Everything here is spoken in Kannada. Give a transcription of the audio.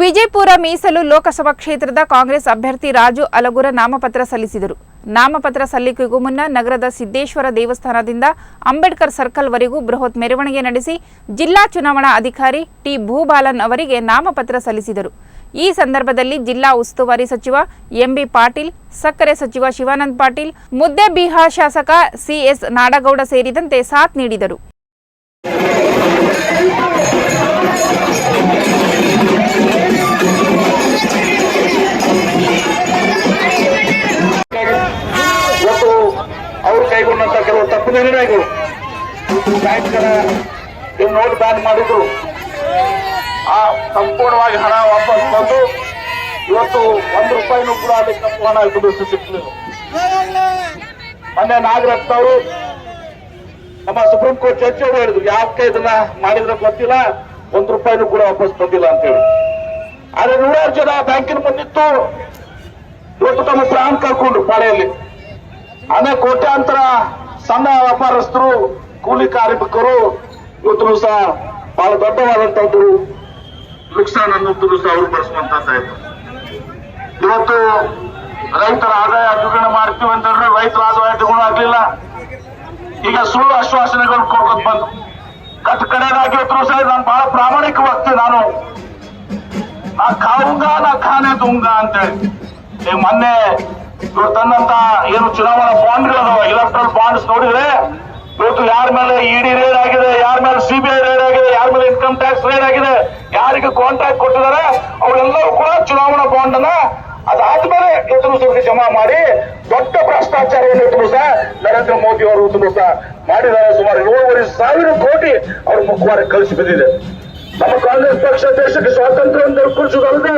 ವಿಜಯಪುರ ಮೀಸಲು ಲೋಕಸಭಾ ಕ್ಷೇತ್ರದ ಕಾಂಗ್ರೆಸ್ ಅಭ್ಯರ್ಥಿ ರಾಜು ಅಲಗುರ ನಾಮಪತ್ರ ಸಲ್ಲಿಸಿದರು. ನಾಮಪತ್ರ ಸಲ್ಲಿಕೆಗೂ ಮುನ್ನ ನಗರದ ಸಿದ್ದೇಶ್ವರ ದೇವಸ್ಥಾನದಿಂದ ಅಂಬೇಡ್ಕರ್ ಸರ್ಕಲ್ ವರೆಗೂ ಬೃಹತ್ ಮೆರವಣಿಗೆ ನಡೆಸಿ ಜಿಲ್ಲಾ ಚುನಾವಣಾ ಅಧಿಕಾರಿ ಟಿ ಭೂಬಾಲನ್ ಅವರಿಗೆ ನಾಮಪತ್ರ ಸಲ್ಲಿಸಿದರು. ಈ ಸಂದರ್ಭದಲ್ಲಿ ಜಿಲ್ಲಾ ಉಸ್ತುವಾರಿ ಸಚಿವ ಎಂಬಿ ಪಾಟೀಲ್, ಸಕ್ಕರೆ ಸಚಿವ ಶಿವಾನಂದ್ ಪಾಟೀಲ್ ಮುದ್ದೆಬಿಹಾಳ್ ಶಾಸಕ ಸಿಎಸ್ ನಾಡಗೌಡ ಸೇರಿದಂತೆ ಸಾಥ್ ನೀಡಿದರು. ನಿರ್ಣಯಗಳು ಬ್ಯಾಂಕ್ಗಳ ನೋಟ್ ಬ್ಯಾನ್ ಮಾಡಿದ್ರು. ಆ ಸಂಪೂರ್ಣವಾಗಿ ಹಣ ವಾಪಸ್ ಬಂದು ಇವತ್ತು ಒಂದು ರೂಪಾಯಿನೂ ಕೂಡ ಅದಕ್ಕೆ ಹಣ ಕುಡಿಸಿ ಸಿಕ್ಕಲಿಲ್ಲ ಮೊನ್ನೆ ನಾಗರತ್ನ ಅವರು ನಮ್ಮ ಸುಪ್ರೀಂ ಕೋರ್ಟ್ ಜಡ್ಜಿ ಅವರು ಹೇಳಿದ್ರು, ಯಾಕೆ ಇದನ್ನ ಮಾಡಿದ್ರೆ ಗೊತ್ತಿಲ್ಲ, ಒಂದು ರೂಪಾಯಿನೂ ಕೂಡ ವಾಪಸ್ ಬಂದಿಲ್ಲ ಅಂತ ಹೇಳಿ. ಆದ್ರೆ ನೂರಾರು ಜನ ಬ್ಯಾಂಕಿನ ಬಂದಿತ್ತು ಇವತ್ತು ತಮ್ಮ ಪ್ರಾಣ ಕಳ್ಕೊಂಡ್ರು ಪಾಳೆಯಲ್ಲಿ. ಅಂದ್ರೆ ಕೋಟ್ಯಾಂತರ ಸಣ್ಣ ವ್ಯಾಪಾರಸ್ಥರು, ಕೂಲಿ ಕಾರ್ಮಿಕರು, ಇವತ್ತು ಸಹ ಬಹಳ ದೊಡ್ಡವಾದಂತದ್ದು ನುಕ್ಸಾನ್ ಅನ್ನೋದು ಸಹ ಅವರು ಭರಿಸುವಂತದ್ದಾಯ್ತು ಇವತ್ತು ರೈತರ ಆದಾಯ ದ್ವಿಗುಣ ಮಾಡ್ತೀವಿ ಅಂತಂದ್ರೆ ರೈತರ ಆದಾಯ ದ್ವಿಗುಣ ಆಗ್ಲಿಲ್ಲ. ಈಗ ಸುಳ್ಳು ಆಶ್ವಾಸನೆಗಳು ಕೊಡ್ಕೊತ್ ಬಂದು. ಕಟ್ ಕಡೆದಾಗಿ ಇವತ್ತು ಸಹ ನಾನು ಬಹಳ ಪ್ರಾಮಾಣಿಕ ವ್ಯಕ್ತಿ ನಾನು ನಾ ಖಾವುಂಗ ನಾ ಖಾನೆ ದುಂಗ ಅಂತೇಳಿ ಮೊನ್ನೆ ಇವ್ರು ತನ್ನಂತ ಏನು ಚುನಾವಣಾ ಬಾಂಡ್ಗಳು ಇಲೆಕ್ಟ್ರಲ್ ಬಾಂಡ್ಸ್ ನೋಡಿದ್ರೆ ಇವತ್ತು ಯಾರ ಮೇಲೆ ಇಡಿ ರೇಡ್ ಆಗಿದೆ, ಯಾರ ಮೇಲೆ ಸಿಬಿಐ ರೇಡ್ ಆಗಿದೆ, ಯಾರ ಮೇಲೆ ಇನ್ಕಮ್ ಟ್ಯಾಕ್ಸ್ ರೇಡ್ ಆಗಿದೆ, ಯಾರಿಗೆ ಕಾಂಟ್ರಾಕ್ಟ್ ಕೊಟ್ಟಿದ್ದಾರೆ, ಅವರೆಲ್ಲರೂ ಕೂಡ ಚುನಾವಣಾ ಬಾಂಡ್ ಅನ್ನ ಅದಾದ್ಮೇಲೆ ಸುದ್ದಿ ಜಮಾ ಮಾಡಿ ದೊಡ್ಡ ಭ್ರಷ್ಟಾಚಾರವನ್ನು ಎದುರು ಸಹ ನರೇಂದ್ರ ಮೋದಿ ಅವರು ಎದುರು ಸಹ ಮಾಡಿದ್ದಾರೆ. ಸುಮಾರು ಏಳುವರೆ ಸಾವಿರ ಕೋಟಿ ಅವರು ಮುಖವಾರ ಕಳಿಸಿ ಬಂದಿದೆ. ನಮ್ಮ ಕಾಂಗ್ರೆಸ್ ಪಕ್ಷ ದೇಶಕ್ಕೆ ಸ್ವಾತಂತ್ರ್ಯ ಕುರಿಸುವುದಲ್ಲದೆ